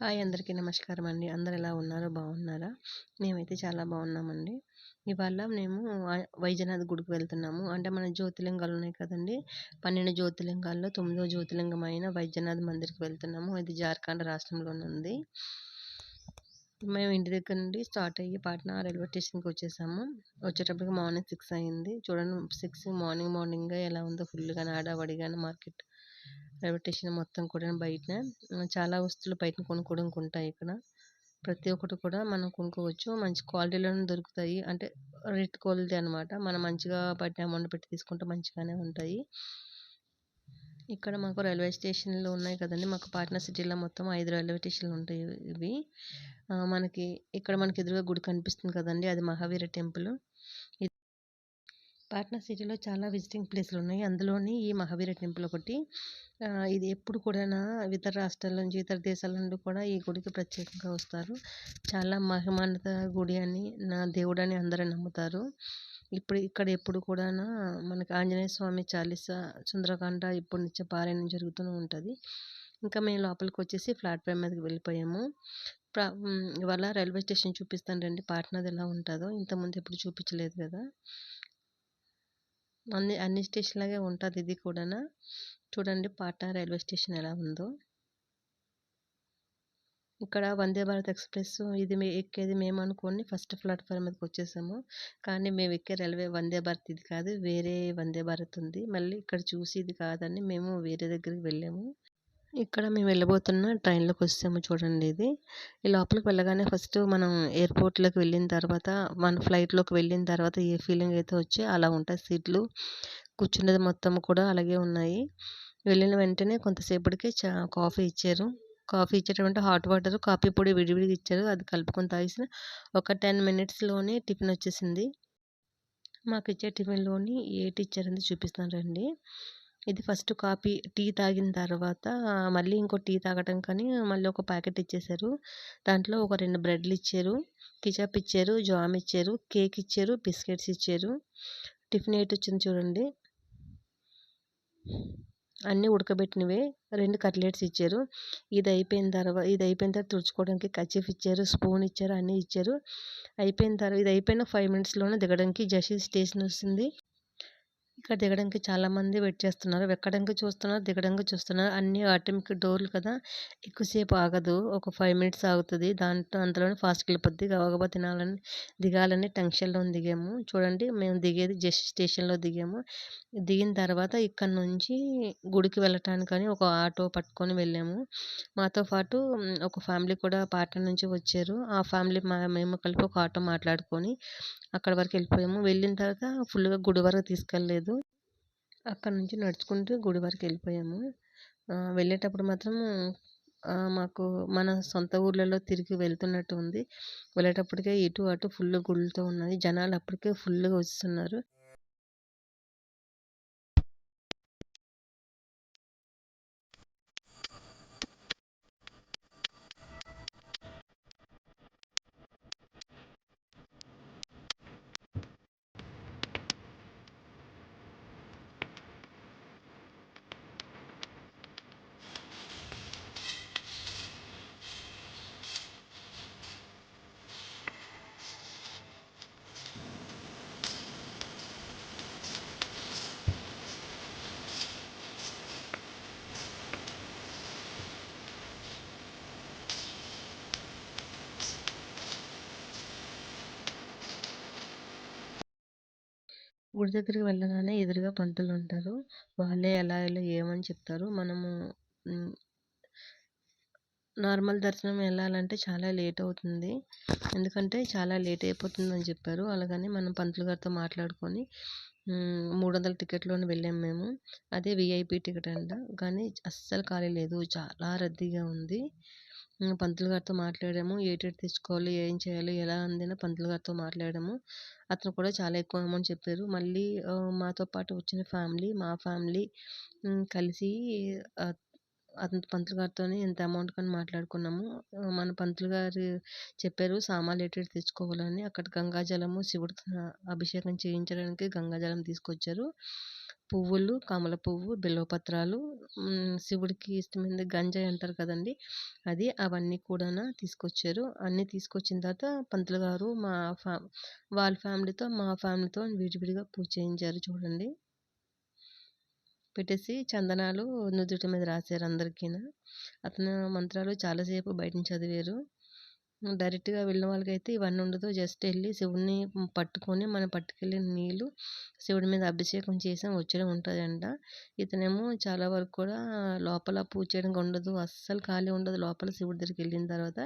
Hi అందరికీ నమస్కారం అండి. అందరు ఎలా ఉన్నారో? బాగున్నారా? మేమైతే చాలా బాగున్నామండి. ఇవాళ మేము వైద్యనాథ్ గుడికి వెళ్తున్నాము. అంటే మన జ్యోతిలింగాలు ఉన్నాయి కదండి. పన్నెండు జ్యోతిలింగాల్లో తొమ్మిదో జ్యోతిలింగం అయిన వైద్యనాథ్ మందిర్కి వెళ్తున్నాము. ఇది జార్ఖండ్ రాష్ట్రంలోనే ఉంది మేము ఇంటి దగ్గర నుండి స్టార్ట్ అయ్యి పాట్నా రైల్వే స్టేషన్కి వచ్చేసాము. వచ్చేటప్పటికి మార్నింగ్ సిక్స్ అయింది. చూడండి సిక్స్ మార్నింగ్ మార్నింగ్ ఎలా ఉందో ఫుల్గా నాడావడిగానే మార్కెట్ రైల్వే స్టేషన్ మొత్తం కూడా బయట చాలా వస్తువులు బయట కొనుక్కోవడానికి ఉంటాయి ఇక్కడ. ప్రతి ఒక్కటి కూడా మనం కొనుక్కోవచ్చు. మంచి క్వాలిటీలోనే దొరుకుతాయి. అంటే రేట్ క్వాలిటీ అనమాట మనం మంచిగా పట్టిన అమౌంట్ పెట్టి తీసుకుంటే మంచిగానే ఉంటాయి. ఇక్కడ మాకు రైల్వే స్టేషన్లు ఉన్నాయి కదండి. మాకు పాట్నా సిటీలో మొత్తం ఐదు రైల్వే స్టేషన్లు ఉంటాయి ఇవి. మనకి ఇక్కడ మనకి ఎదురుగా గుడి కనిపిస్తుంది కదండి. అది మహావీర టెంపుల్. పాట్నా సిటీలో చాలా విజిటింగ్ ప్లేస్లు ఉన్నాయి. అందులోని ఈ మహావీర టెంపుల్ ఒకటి. ఇది ఎప్పుడు కూడా ఇతర రాష్ట్రాల నుంచి ఇతర దేశాల నుండి కూడా ఈ గుడికి ప్రత్యేకంగా వస్తారు. చాలా మహిమాన్విత గుడి అని నా దేవుడు అని అందరూ నమ్ముతారు. ఇప్పుడు ఇక్కడ ఎప్పుడు కూడా మనకి ఆంజనేయ స్వామి చాలీస సుందరకాండ ఇప్పుడు నిత్య పారాయణం జరుగుతూనే ఉంటుంది. ఇంకా మేము లోపలికి వచ్చేసి ప్లాట్ఫామ్ మీదకి వెళ్ళిపోయాము. ఇవాళ రైల్వే స్టేషన్ చూపిస్తాను రండి. పాట్నాది ఎలా ఉంటుందో ఇంతకుముందు ఎప్పుడు చూపించలేదు కదా. అన్ని అన్ని స్టేషన్ లాగే ఉంటుంది ఇది కూడా చూడండి పాట్నా రైల్వే స్టేషన్ ఎలా ఉందో. ఇక్కడ వందే భారత్ ఎక్స్ప్రెస్ ఇది మే ఎక్కేది మేము అనుకోని ఫస్ట్ ప్లాట్ఫామ్ మీదకి వచ్చేసాము. కానీ మేము ఎక్కే రైల్వే వందే భారత్ ఇది కాదు వేరే వందే భారత్ ఉంది. మళ్ళీ ఇక్కడ చూసి ఇది కాదని మేము వేరే దగ్గరికి వెళ్ళాము. ఇక్కడ మేము వెళ్ళబోతున్న ట్రైన్లోకి వస్తాము చూడండి ఇది. ఈ లోపలికి వెళ్ళగానే ఫస్ట్ మనం ఎయిర్పోర్ట్లోకి వెళ్ళిన తర్వాత మన ఫ్లైట్లోకి వెళ్ళిన తర్వాత ఏ ఫీలింగ్ అయితే వచ్చి అలా ఉంటాయి సీట్లు. కూర్చునేది మొత్తం కూడా అలాగే ఉన్నాయి. వెళ్ళిన వెంటనే కొంతసేపటికి చా కాఫీ ఇచ్చారు. కాఫీ ఇచ్చేటటువంటి హాట్ వాటర్ కాఫీ పొడి విడివిడిగా ఇచ్చారు. అది కలుపుకొని తాగేసిన ఒక టెన్ మినిట్స్లోనే టిఫిన్ వచ్చేసింది. మాకు ఇచ్చే టిఫిన్లోని ఏటి ఇచ్చారని చూపిస్తాను రండి ఇది ఫస్ట్ కాఫీ టీ తాగిన తర్వాత మళ్ళీ ఇంకో టీ తాగటం కానీ మళ్ళీ ఒక ప్యాకెట్ ఇచ్చేసారు దాంట్లో ఒక రెండు బ్రెడ్లు ఇచ్చారు కిచప్ ఇచ్చారు జామ్ ఇచ్చారు కేక్ ఇచ్చారు బిస్కెట్స్ ఇచ్చారు. టిఫిన్ ఎయిట్ వచ్చింది చూడండి. అన్నీ ఉడకబెట్టినవే రెండు కట్లెట్స్ ఇచ్చారు. ఇది అయిపోయిన తర్వాత ఇది అయిపోయిన తర్వాత తుడుచుకోవడానికి కచ్చిఫ్ ఇచ్చారు స్పూన్ ఇచ్చారు అన్నీ ఇచ్చారు. అయిపోయిన తర్వాత ఇది అయిపోయిన ఫైవ్ మినిట్స్లోనే దిగడానికి జసి స్టేషన్ వస్తుంది. ఇక్కడ దిగడానికి చాలామంది వెయిట్ చేస్తున్నారు. ఎక్కడానికి చూస్తున్నారు దిగడానికి చూస్తున్నారు. అన్ని ఆటోమిక్ డోర్లు కదా ఎక్కువసేపు ఆగదు. ఒక ఫైవ్ మినిట్స్ ఆగుతుంది. దాంట్లో అంతలోనే ఫాస్ట్గా వెళ్ళిపోద్ది గబగబా తినాలని దిగాలని టెన్షన్లో దిగాము. చూడండి మేము దిగేది జస్ట్ స్టేషన్లో దిగాము. దిగిన తర్వాత ఇక్కడ నుంచి గుడికి వెళ్ళటానికని ఒక ఆటో పట్టుకొని వెళ్ళాము. మాతో పాటు ఒక ఫ్యామిలీ కూడా పాటన నుంచి వచ్చారు. ఆ ఫ్యామిలీ మా మేము కలిపి ఒక ఆటో మాట్లాడుకొని అక్కడ వరకు వెళ్ళిపోయాము. వెళ్ళిన తర్వాత ఫుల్గా గుడి వరకు తీసుకెళ్ళలేదు. అక్కడ నుంచి నడుచుకుంటూ గుడి వరకు వెళ్ళిపోయాము. వెళ్ళేటప్పుడు మాత్రం మాకు మన సొంత ఊర్లలో తిరిగి వెళ్తున్నట్టు ఉంది. వెళ్ళేటప్పటికే ఇటు అటు ఫుల్ గుళ్ళతో ఉన్నది. జనాలు అప్పటికే ఫుల్గా వస్తున్నారు. గుడి దగ్గరికి వెళ్ళగానే ఎదురుగా పంతులు ఉంటారు. వాళ్ళే ఎలా ఎలా ఏమని చెప్తారు. మనము నార్మల్ దర్శనం వెళ్ళాలంటే చాలా లేట్ అవుతుంది. ఎందుకంటే చాలా లేట్ అయిపోతుందని చెప్పారు. అలాగని మనం పంతులు గారితో మాట్లాడుకొని మూడు వందల టికెట్లోనే వెళ్ళాము మేము. అదే విఐపి టికెట్ అంట. కానీ అస్సలు ఖాళీ లేదు. చాలా రద్దీగా ఉంది. పంతులు గారితో మాట్లాడాము. ఏటేటి తెచ్చుకోవాలి? ఏం చేయాలి? ఎలా అందిన పంతులు గారితో మాట్లాడాము. అతను కూడా చాలా ఎక్కువ అమౌంట్ చెప్పారు. మళ్ళీ మాతో పాటు వచ్చిన ఫ్యామిలీ మా ఫ్యామిలీ కలిసి అతను పంతులు గారితోనే ఎంత అమౌంట్ కానీ మాట్లాడుకున్నాము. మన పంతులు గారు చెప్పారు సామాన్లు ఎటు తెచ్చుకోవాలని. అక్కడ గంగాజలము శివుడు అభిషేకం చేయించడానికి గంగాజలం తీసుకొచ్చారు. పువ్వులు కమల పువ్వు బిల్వపత్రాలు శివుడికి ఇష్టమైనది గంజాయి అంటారు కదండి. అది అవన్నీ కూడా తీసుకొచ్చారు. అన్నీ తీసుకొచ్చిన తర్వాత పంతులు గారు మా ఫ్యా వాళ్ళ ఫ్యామిలీతో మా ఫ్యామిలీతో విడివిడిగా పూజ చేయించారు చూడండి. పెట్టేసి చందనాలు నుదుటి మీద రాశారు అందరికీ అతను మంత్రాలు చాలాసేపు బయట నుంచి చదివారు. డైరెక్ట్గా వెళ్ళిన వాళ్ళకైతే ఇవన్నీ ఉండదు. జస్ట్ వెళ్ళి శివుడిని పట్టుకొని మనం పట్టుకెళ్ళిన నీళ్ళు శివుడి మీద అభిషేకం చేసాం వచ్చడం ఉంటుందంట. ఇతనేమో చాలా వరకు కూడా లోపల పూజ చేయడానికి ఉండదు. అస్సలు ఖాళీ ఉండదు. లోపల శివుడి దగ్గరికి వెళ్ళిన తర్వాత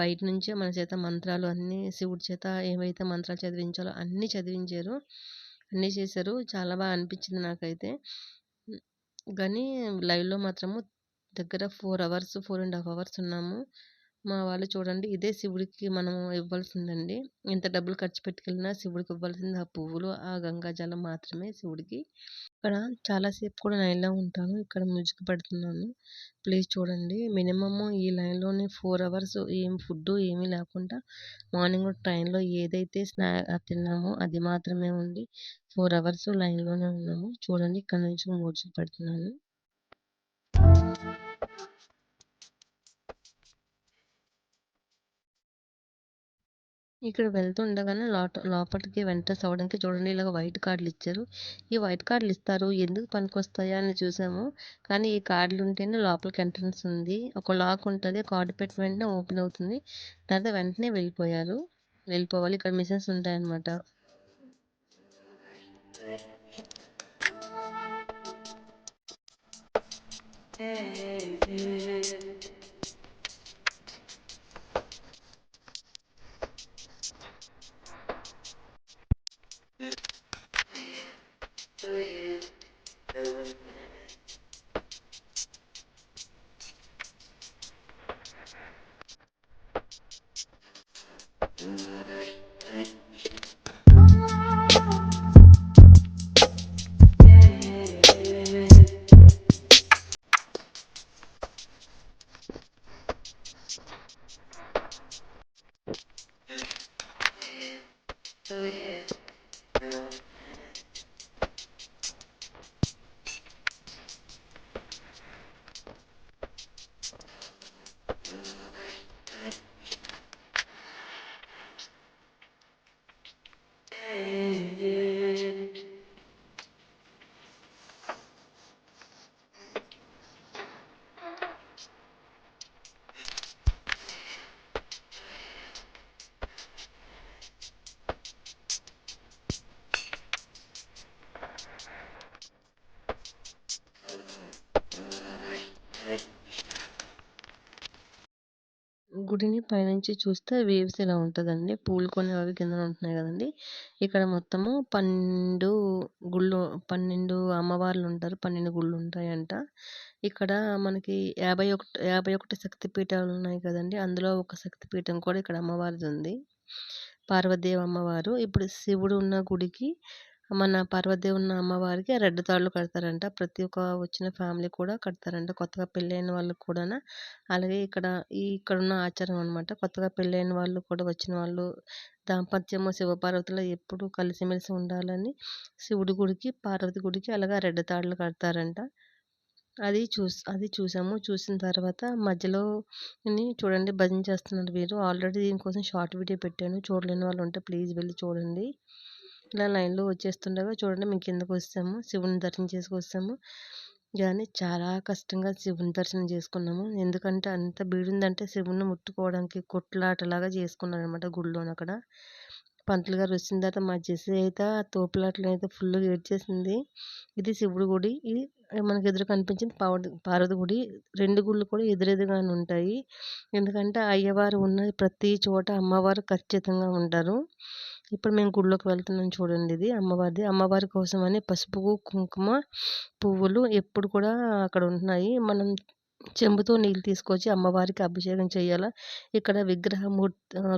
బయట నుంచే మన చేత మంత్రాలు అన్నీ శివుడి చేత ఏవైతే మంత్రాలు చదివించాలో అన్నీ చదివించారు. అన్నీ చేశారు. చాలా బాగా అనిపించింది నాకైతే. కానీ లైవ్లో మాత్రము దగ్గర four hours four and half hours ఉన్నాము. మా వాళ్ళు చూడండి ఇదే శివుడికి మనం ఇవ్వాల్సిందండి. ఎంత డబ్బులు ఖర్చు పెట్టుకెళ్ళినా శివుడికి ఇవ్వాల్సింది ఆ పువ్వులు ఆ గంగాజలం మాత్రమే శివుడికి. ఇక్కడ చాలాసేపు కూడా లైన్లో ఉంటాను ఇక్కడ మ్యూజిక్ పెడుతున్నాను. ప్లీజ్ చూడండి మినిమమ్ ఈ లైన్లోనే ఫోర్ అవర్స్ ఏం ఫుడ్ ఏమీ లేకుండా మార్నింగ్ ట్రైన్లో ఏదైతే స్నా తిన్నామో అది మాత్రమే ఉండి ఫోర్ అవర్స్ లైన్లోనే ఉన్నాము. చూడండి ఇక్కడ నుంచి మ్యూజిక్ పెడుతున్నాను. ఇక్కడ వెళ్తుండగానే లోట లోపలికి ఎంట్రన్స్ అవ్వడానికి చూడండి ఇలాగ వైట్ కార్డులు ఇచ్చారు. ఈ వైట్ కార్డులు ఇస్తారు ఎందుకు పనికొస్తాయా అని చూసాము. కానీ ఈ కార్డులు ఉంటేనే లోపలికి ఎంట్రన్స్ ఉంది. ఒక లాక్ ఉంటుంది కార్డు పెట్టిన వెంటనే ఓపెన్ అవుతుంది. తర్వాత వెంటనే వెళ్ళిపోయారు. వెళ్ళిపోవాలి. ఇక్కడ మిషన్స్ ఉంటాయన్నమాట. Mm-hmm. గుడిని పైనుంచి చూస్తే వేవ్స్ ఇలా ఉంటుందండి. పూలు కొన్ని అవి కింద ఉంటున్నాయి కదండి. ఇక్కడ మొత్తము పన్నెండు గుళ్ళు పన్నెండు అమ్మవార్లు ఉంటారు. పన్నెండు గుళ్ళు ఉంటాయంట. ఇక్కడ మనకి యాభై ఒకటి యాభై ఒకటి శక్తిపీఠాలు ఉన్నాయి కదండి. అందులో ఒక శక్తిపీఠం కూడా ఇక్కడ అమ్మవారిది ఉంది. పార్వతీదేవి అమ్మవారు. ఇప్పుడు శివుడు ఉన్న గుడికి మన పార్వతీదేవి ఉన్న అమ్మవారికి రెడ్ తాళ్ళు కడతారంట. ప్రతి ఒక్క వచ్చిన ఫ్యామిలీ కూడా కడతారంట. కొత్తగా పెళ్ళైన వాళ్ళకి కూడా అలాగే ఇక్కడ ఈ ఇక్కడ ఉన్న ఆచారం అనమాట కొత్తగా పెళ్ళైన వాళ్ళు కూడా వచ్చిన వాళ్ళు దాంపత్యము శివపార్వతులు ఎప్పుడు కలిసిమెలిసి ఉండాలని శివుడి గుడికి పార్వతి గుడికి అలాగే రెడ్ తాళ్ళు కడతారంట. అది చూస్ అది చూసాము. చూసిన తర్వాత మధ్యలో చూడండి భజన చేస్తున్నారు వీరు. ఆల్రెడీ దీనికోసం షార్ట్ వీడియో పెట్టాను. చూడలేని వాళ్ళు ఉంటే ప్లీజ్ వెళ్ళి చూడండి. ఇలా లైన్లో వచ్చేస్తుండగా చూడండి మేము కిందకు వస్తాము శివుని దర్శనం చేసుకొస్తాము. కానీ చాలా కష్టంగా శివుని దర్శనం చేసుకున్నాము. ఎందుకంటే అంత బీడుందంటే శివుని ముట్టుకోవడానికి కొట్లాటలాగా చేసుకున్నారు అనమాట గుడిలోన అక్కడ. పంతులు గారు వచ్చిన తర్వాత మా జెస్సీ అయితే ఆ తోపులాటలు అయితే ఫుల్గా ఏడ్చేసింది. ఇది శివుడి గుడి ఇది మనకు ఎదురు కనిపించింది పార్వతి పార్వతి గుడి. రెండు గుళ్ళు కూడా ఎదురెదురుగానే ఉంటాయి. ఎందుకంటే అయ్యవారు ఉన్న ప్రతి చోట అమ్మవారు ఖచ్చితంగా ఉంటారు. ఇప్పుడు మేము గుడిలోకి వెళ్తున్నాం చూడండి ఇది అమ్మవారిది. అమ్మవారి కోసం అని పసుపు కుంకుమ పువ్వులు ఎప్పుడు కూడా అక్కడ ఉంటున్నాయి. మనం చెంబుతో నీళ్ళు తీసుకొచ్చి అమ్మవారికి అభిషేకం చేయాలా? ఇక్కడ విగ్రహ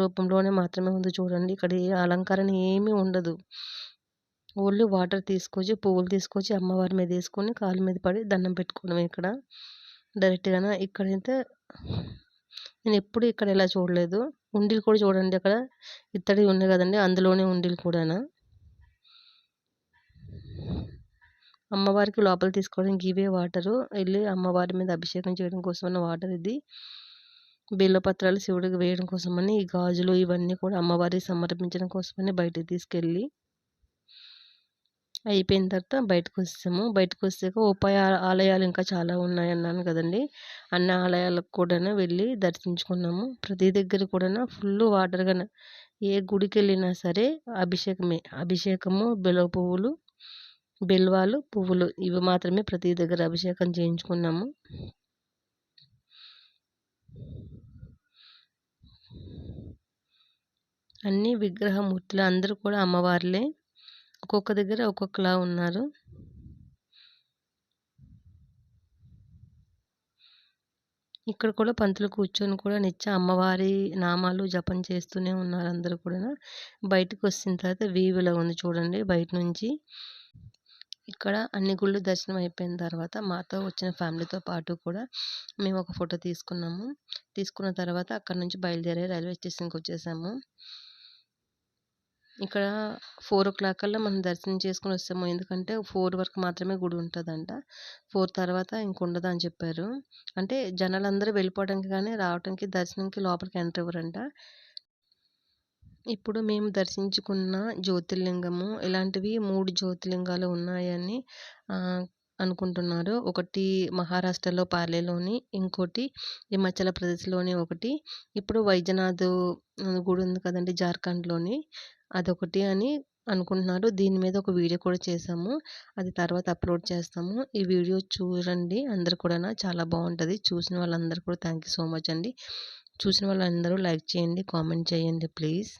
రూపంలోనే మాత్రమే ఉంది చూడండి. ఇక్కడ ఏ అలంకరణ ఏమీ ఉండదు. ఓన్లీ వాటర్ తీసుకొచ్చి పువ్వులు తీసుకొచ్చి అమ్మవారి మీద వేసుకొని కాలు మీద పడి దండం పెట్టుకోవడం ఇక్కడ. డైరెక్ట్గా ఇక్కడైతే నేను ఎప్పుడు ఇక్కడ ఇలా చూడలేదు. ఉండీలు కూడా చూడండి అక్కడ. ఇత్తడి ఉన్నాయి కదండి అందులోనే ఉండీలు కూడానా? అమ్మవారికి లోపల తీసుకోవడానికి ఇవే వాటరు. వెళ్ళి అమ్మవారి మీద అభిషేకం చేయడం కోసమన్న వాటర్ ఇది. బిల్లపత్రాలు శివుడికి వేయడం కోసమని ఈ గాజులు ఇవన్నీ కూడా అమ్మవారికి సమర్పించడం కోసమని బయటకు తీసుకెళ్ళి అయిపోయిన తర్వాత బయటకు వస్తాము బయటకు వస్తాక ఉపాయ ఆలయాలు ఇంకా చాలా ఉన్నాయి అన్నాను కదండి. అన్ని ఆలయాలకు కూడా వెళ్ళి దర్శించుకున్నాము. ప్రతి దగ్గర కూడా ఫుల్ వాటర్గా ఏ గుడికి వెళ్ళినా సరే అభిషేకమే. అభిషేకము బిలవ పువ్వులు బిల్వాలు పువ్వులు ఇవి మాత్రమే ప్రతి దగ్గర అభిషేకం చేయించుకున్నాము. అన్ని విగ్రహమూర్తులు అందరూ కూడా అమ్మవార్లే. ఒక్కొక్క దగ్గర ఒక్కొక్కలా ఉన్నారు. ఇక్కడ కూడా పంతులు కూర్చొని కూడా నిత్య అమ్మవారి నామాలు జపం చేస్తూనే ఉన్నారు అందరూ కూడా. బయటకు వచ్చిన తర్వాత వీవిలో ఉంది చూడండి బయట నుంచి. ఇక్కడ అన్ని గుళ్ళు దర్శనం అయిపోయిన తర్వాత మాతో వచ్చిన ఫ్యామిలీతో పాటు కూడా మేము ఒక ఫోటో తీసుకున్నాము. తీసుకున్న తర్వాత అక్కడ నుంచి బయలుదేరే రైల్వే స్టేషన్కి వచ్చేసాము. ఇక్కడ ఫోర్ ఓ క్లాక్ కల్లా మనం దర్శనం చేసుకుని వస్తాము. ఎందుకంటే ఫోర్ వరకు మాత్రమే గుడి ఉంటుందంట. ఫోర్ తర్వాత ఇంక అని చెప్పారు. అంటే జనాలందరూ వెళ్ళిపోవడానికి కానీ రావడానికి దర్శనంకి లోపలికి ఎంటర్ ఇవ్వరంట ఇప్పుడు మేము దర్శించుకున్న జ్యోతిర్లింగము ఇలాంటివి మూడు జ్యోతిర్లింగాలు ఉన్నాయని అనుకుంటున్నారు. ఒకటి మహారాష్ట్రలో పార్లేలోని ఇంకోటి హిమాచల్ ప్రదేశ్లోని ఒకటి. ఇప్పుడు వైద్యనాథ్ గుడి ఉంది కదండి జార్ఖండ్లోని. అదొకటి అని అనుకుంటున్నారు. దీని మీద ఒక వీడియో కూడా చేసాము. అది తర్వాత అప్లోడ్ చేస్తాము. ఈ వీడియో చూడండి. అందరు కూడా చాలా బాగుంటుంది. చూసిన వాళ్ళందరూ కూడా థ్యాంక్ యూ సో మచ్ అండి. చూసిన వాళ్ళందరూ లైక్ చేయండి కామెంట్ చేయండి ప్లీజ్.